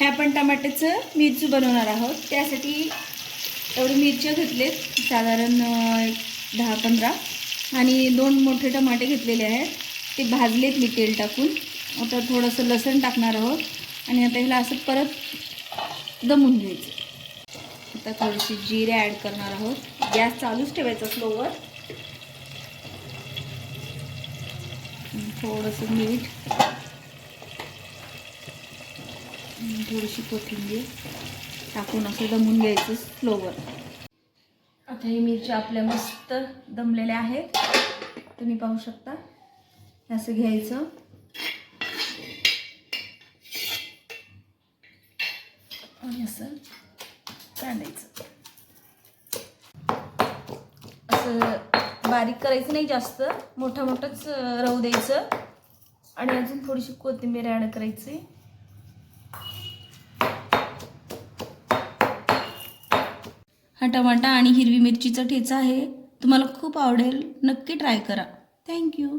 हे आपण टमाट्याचं मिरची बनवणार आहोत. त्यासाठी एवढे मिरच्या घेतलेत साधारण दहा पंधरा. आणि दोन मोठे टमाटे घेतलेले आहेत. ते भाजलेत मी तेल टाकून. आता थोडंसं लसण टाकणार आहोत. आणि आता ह्याला असं परत दमून घ्यायचं. आता थोडीशी जिरे ॲड करणार आहोत. गॅस चालूच ठेवायचा स्लोवर. थोडंसं मीठ. आणि थोडीशी कोथिंबीर टाकून असं दमून घ्यायचं स्लोवर आता ही मिरच्या आपल्या मस्त दमलेल्या आहेत. तुम्ही पाहू शकता. असं घ्यायचं. आणि असं काढायचं असं बारीक करायचं नाही जास्त. मोठं मोठंच राहू द्यायचं. आणि अजून थोडीशी कोथिंबीर ॲड करायची. हा टमाटा आणि हिरवी मिरचीचा ठेचा आहे. तुम्हाला खूप आवडेल. नक्की ट्राय करा. थँक्यू